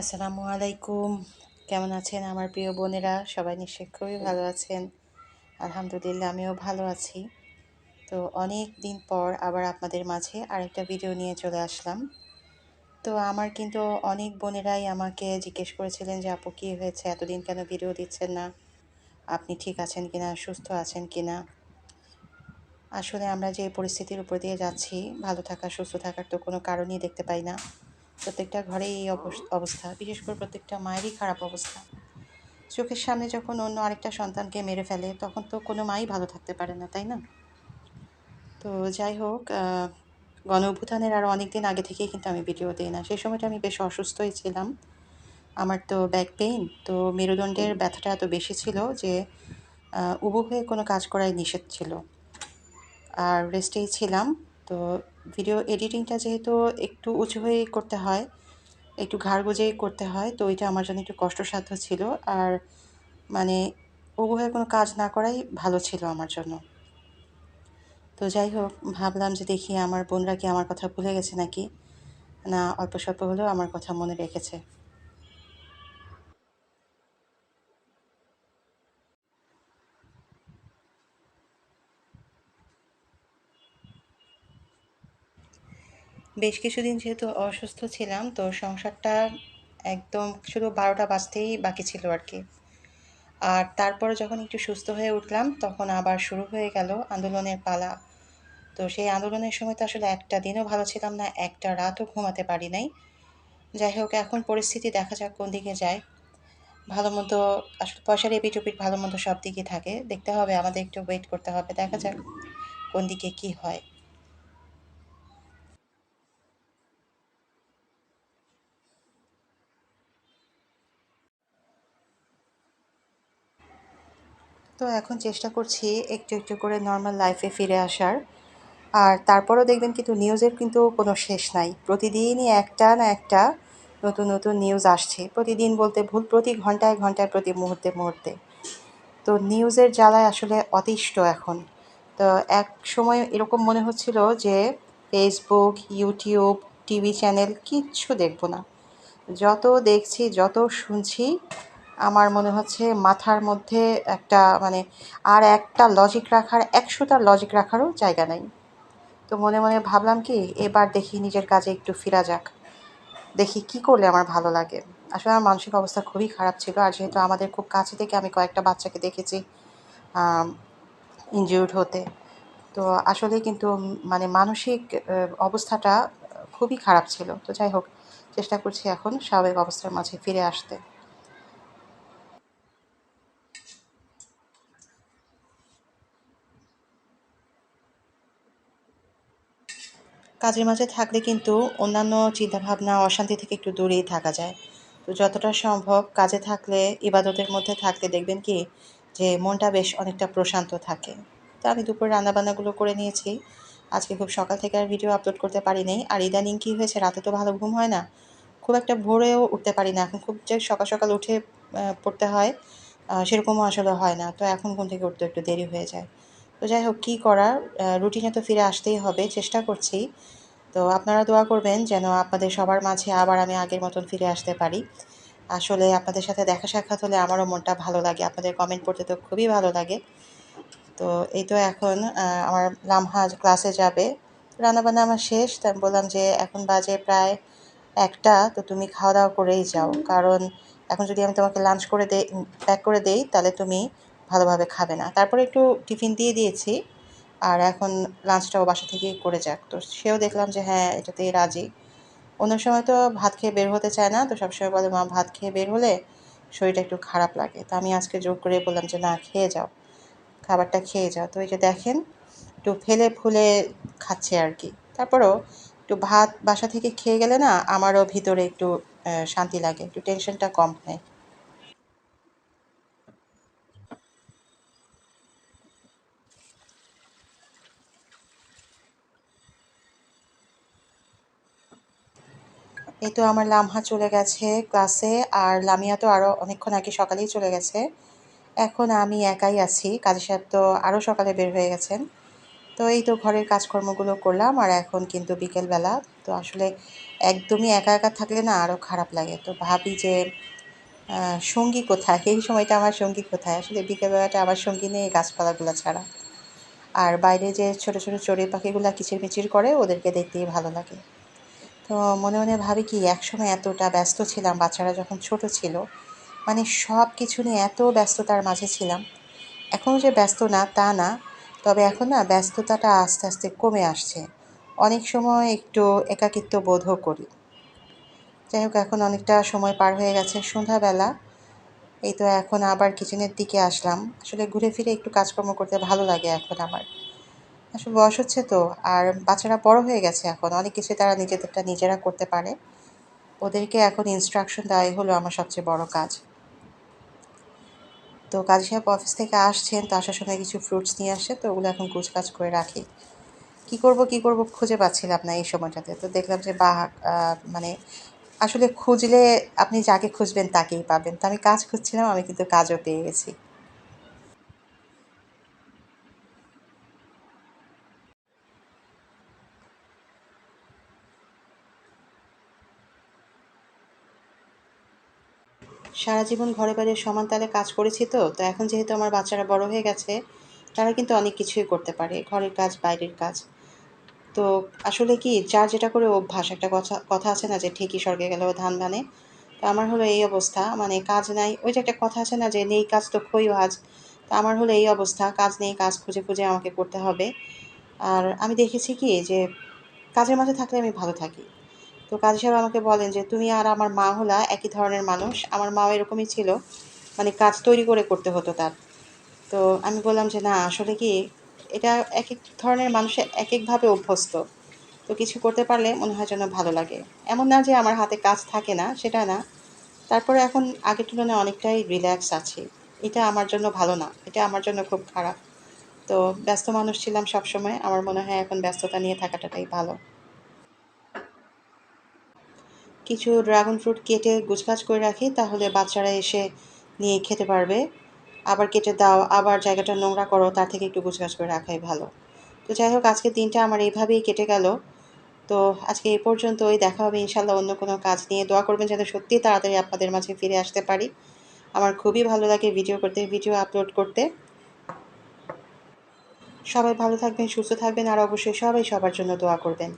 আসসালামু আলাইকুম। কেমন আছেন আমার প্রিয় বোনেরা? সবাই নিশ্চয়ই খুবই ভালো আছেন। আলহামদুলিল্লাহ, আমিও ভালো আছি। তো অনেক দিন পর আবার আপনাদের মাঝে আরেকটা ভিডিও নিয়ে চলে আসলাম। তো আমার কিন্তু অনেক বোনেরাই আমাকে জিজ্ঞেস করেছিলেন যে, আপু, কী হয়েছে? এতদিন কেন ভিডিও দিচ্ছেন না? আপনি ঠিক আছেন কিনা? সুস্থ আছেন কিনা? আসলে আমরা যে পরিস্থিতির উপর দিয়ে যাচ্ছি, ভালো থাকা, সুস্থ থাকার তো কোনো কারণই দেখতে পাই না। প্রত্যেকটা ঘরেই এই অবস্থা। বিশেষ করে প্রত্যেকটা মায়েরই খারাপ অবস্থা। চোখের সামনে যখন অন্য আরেকটা সন্তানকে মেরে ফেলে তখন তো কোনো মাই ভালো থাকতে পারে না তাই না? তো যাই হোক গণ অভ্যুত্থানের আরও অনেক দিন আগে থেকেই কিন্তু আমি ভিডিও দিই না। সেই সময়টা আমি বেশ অসুস্থই ছিলাম। আমার তো ব্যাক পেইন তো মেরুদণ্ডের ব্যথাটা এত বেশি ছিল যে উবু হয়ে কোনো কাজ করাই নিষেধ ছিল। আর রেস্টেই ছিলাম তো ভিডিও এডিটিংটা যেহেতু একটু উঁচু হয়ে করতে হয়, একটু ঘাড় গুজেই করতে হয়, তো ওইটা আমার জন্য একটু কষ্টসাধ্য ছিল। আর মানে উভয়ে কোনো কাজ না করাই ভালো ছিল আমার জন্য। তো যাই হোক, ভাবলাম যে দেখি আমার বোনরা কি আমার কথা ভুলে গেছে নাকি? না, অল্প স্বল্প হলেও আমার কথা মনে রেখেছে। বেশ কিছুদিন যেহেতু অসুস্থ ছিলাম, তো সংসারটা একদম শুধু বারোটা বাজতেই বাকি ছিল আর কি। আর তারপরে যখন একটু সুস্থ হয়ে উঠলাম, তখন আবার শুরু হয়ে গেল আন্দোলনের পালা। তো সেই আন্দোলনের সময় তো আসলে একটা দিনও ভালো ছিলাম না, একটা রাতও ঘুমাতে পারি নাই। যাই হোক, এখন পরিস্থিতি দেখা যাক কোন দিকে যায়। ভালো মতো আসলে পয়সার এপিট ওপিট ভালো মতো সব দিকে থাকে। দেখতে হবে, আমাদের একটু ওয়েট করতে হবে, দেখা যাক কোন দিকে কি হয়। তো এখন চেষ্টা করছি একটু একটু করে নর্মাল লাইফে ফিরে আসার। আর তারপরও দেখবেন কিন্তু নিউজের কিন্তু কোনো শেষ নাই। প্রতিদিনই একটা না একটা নতুন নতুন নিউজ আসছে। প্রতিদিন বলতে ভুল প্রতি ঘন্টায় ঘন্টায় প্রতি মুহূর্তে মুহূর্তে। তো নিউজের জ্বালায় আসলে অতিষ্ঠ এখন। তো এক সময় এরকম মনে হচ্ছিল যে ফেসবুক ইউটিউব টিভি চ্যানেল কিচ্ছু দেখব না। যত দেখছি, যত শুনছি আমার মনে হচ্ছে মাথার মধ্যে একটা মানে আর একটা লজিক রাখার, একশোটা লজিক রাখারও জায়গা নেই। তো মনে মনে ভাবলাম কি, এবার দেখি নিজের কাজে একটু ফিরা যাক। দেখি কি করলে আমার ভালো লাগে। আসলে আমার মানসিক অবস্থা খুবই খারাপ ছিল আর যেহেতু আমাদের খুব কাছে থেকে আমি কয়েকটা বাচ্চাকে দেখেছি ইনজিউর্ড হতে। তো আসলে কিন্তু মানে মানসিক অবস্থাটা খুবই খারাপ ছিল। তো যাই হোক, চেষ্টা করছি এখন স্বাভাবিক অবস্থার মাঝে ফিরে আসতে। কাজের মাঝে থাকলে কিন্তু অন্যান্য চিন্তাভাবনা, অশান্তি থেকে একটু দূরেই থাকা যায়। তো যতটা সম্ভব কাজে থাকলে, ইবাদতের মধ্যে থাকলে দেখবেন কি, যে মনটা বেশ অনেকটা প্রশান্ত থাকে। তো আমি দুপুর রান্নাবান্নাগুলো করে নিয়েছি। আজকে খুব সকাল থেকে আর ভিডিও আপলোড করতে পারি নাই আর ইদানিং কী হয়েছে, রাতে তো ভালো ঘুম হয় না। খুব একটা ভোরেও উঠতে পারি না। এখন খুব যে সকাল সকাল উঠে পড়তে হয় সেরকমও আসলে হয় না। তো এখন ঘুম থেকে উঠতে একটু দেরি হয়ে যায়। তো যাই হোক, কী করার? রুটিনে তো ফিরে আসতেই হবে, চেষ্টা করছি। তো আপনারা দোয়া করবেন যেন আপনাদের সবার মাঝে আবার আমি আগের মতন ফিরে আসতে পারি। আসলে আপনাদের সাথে দেখা সাক্ষাৎ হলে আমারও মনটা ভালো লাগে, আপনাদের কমেন্ট পড়তে তো খুবই ভালো লাগে। তো এই তো এখন আমার লামহা ক্লাসে যাবে। রান্নাবান্না আমার শেষ তাই বললাম যে এখন বাজে প্রায় একটা, তো তুমি খাওয়া দাওয়া করেই যাও। কারণ এখন যদি আমি তোমাকে লাঞ্চ করে দেই প্যাক করে দেই, তাহলে তুমি ভালোভাবে খাবে না। তারপরে একটু টিফিন দিয়ে দিয়েছি। আর এখন লাঞ্চটাও বাসা থেকেই করে যাক। তো সেও দেখলাম যে হ্যাঁ এটাতেই রাজি। অন্য সময় তো ভাত খেয়ে বের হতে চায় না। তো সবসময় বলে, মা, ভাত খেয়ে বের হলে শরীরটা একটু খারাপ লাগে। তো আমি আজকে জোর করে বললাম যে, না, খেয়ে যাও। খাবারটা খেয়ে যাও। তো এই যে দেখেন, একটু ফেলে ফুলে খাচ্ছে আর কি। তারপরও একটু ভাত বাসা থেকে খেয়ে গেলে না, আমারও ভিতরে একটু শান্তি লাগে। একটু টেনশনটা কম হয়। এই তো আমার লামহা চলে গেছে ক্লাসে, আর লামিয়া তো আরও অনেকক্ষণ আগে সকালেই চলে গেছে। এখন আমি একাই আছি, কাজী সাহেব তো আরও সকালে বের হয়ে গেছেন। তো এই তো ঘরের কাজকর্মগুলো করলাম, আর এখন কিন্তু বিকেলবেলা। তো আসলে একদমই একা একা থাকলে না আরও খারাপ লাগে। তো ভাবি যে সঙ্গী কোথায়? এই সময়টা আমার সঙ্গী কোথায়? আসলে বিকেলবেলাটা আমার সঙ্গী নেই গাছপালাগুলো ছাড়া। আর বাইরে যে ছোট ছোট চড়ুই পাখিগুলো কিচিরমিচির করে, ওদেরকে দেখতেই ভালো লাগে। তো মনে মনে ভাবি কি, একসময় এতটা ব্যস্ত ছিলাম, বাচ্চারা যখন ছোট ছিল মানে সব কিছু নিয়ে এত ব্যস্ততার মাঝে ছিলাম। এখনও যে ব্যস্ত না, তা না, তবে এখন না ব্যস্ততাটা আস্তে আস্তে কমে আসছে। অনেক সময় একটু একাকিত্ব বোধও করি। যাই হোক, এখন অনেকটা সময় পার হয়ে গেছে, সন্ধ্যাবেলা। এই তো এখন আবার কিচেনের দিকে আসলাম। আসলে ঘুরে ফিরে একটু কাজকর্ম করতে ভালো লাগে এখন আমার। আসলে বয়স হচ্ছে তো, আর বাচ্চারা বড় হয়ে গেছে এখন, অনেক কিছু তারা নিজেদেরটা নিজেরা করতে পারে। ওদেরকে এখন ইনস্ট্রাকশন দেওয়াই হলো আমার সবচেয়ে বড় কাজ। তো কাজী সাহেব অফিস থেকে আসছেন, তো আসার সময় কিছু ফ্রুটস নিয়ে আসে, তো ওগুলো এখন কাজ করে রাখি। কি করব কি করব খুঁজে পাচ্ছিলাম না এই সময়টাতে। তো দেখলাম যে বা মানে আসলে খুঁজলে আপনি যাকে খুঁজবেন তাকেই পাবেন। তো আমি কাজ খুঁজছিলাম, আমি কিন্তু কাজও পেয়ে গেছি। সারা জীবন ঘরে বাইরে সমান তালে কাজ করেছি তো তো এখন যেহেতু আমার বাচ্চারা বড় হয়ে গেছে, তারা কিন্তু অনেক কিছুই করতে পারে, ঘরের কাজ, বাইরের কাজ। তো আসলে কি, যার যেটা করে অভ্যাস, একটা কথা কথা আছে না যে ঠিকই স্বর্গে গেলেও ধান ধানে তো আমার হলো এই অবস্থা মানে কাজ নাই, ওই যে একটা কথা আছে না যে নেই কাজ তো খইও আজ, তো আমার হলো এই অবস্থা, কাজ নেই, কাজ খুঁজে খুঁজে আমাকে করতে হবে। আর আমি দেখেছি কি যে, কাজের মাঝে থাকলে আমি ভালো থাকি। তো কাজী সাহেব আমাকে বলেন যে, তুমি আর আমার মা হলা একই ধরনের মানুষ। আমার মাও এরকমই ছিল। মানে কাজ তৈরি করে করতে হতো তার। তো আমি বললাম যে, না, আসলে কি এটা এক এক ধরনের মানুষ এক একভাবে অভ্যস্ত। তো কিছু করতে পারলে মনে হয় যেন ভালো লাগে। এমন না যে আমার হাতে কাজ থাকে না, সেটা না। তারপরে এখন আগের তুলনায় অনেকটাই রিল্যাক্স আছি। এটা আমার জন্য ভালো না। এটা আমার জন্য খুব খারাপ। তো ব্যস্ত মানুষ ছিলাম সবসময়। আমার মনে হয় এখন ব্যস্ততা নিয়ে থাকাটাই ভালো। কিছু ড্রাগন ফ্রুট কেটে গুছগাছ করে রাখি, তাহলে বাচ্চারা এসে নিয়ে খেতে পারবে। আবার কেটে দাও, আবার জায়গাটা নোংরা করো, তার থেকে একটু গুছগাছ করে রাখাই ভালো। তো যাই হোক আজকে দিনটা আমার এইভাবেই কেটে গেল। তো আজকে এই পর্যন্তই, দেখা হবে ইনশাল্লাহ অন্য কোনো কাজ নিয়ে। দোয়া করবেন যাতে সত্যিই তাড়াতাড়ি আপনাদের মাঝে ফিরে আসতে পারি। আমার খুবই ভালো লাগে ভিডিও করতে, ভিডিও আপলোড করতে। সবাই ভালো থাকবেন, সুস্থ থাকবেন, আর অবশ্যই সবাই সবার জন্য দোয়া করবেন।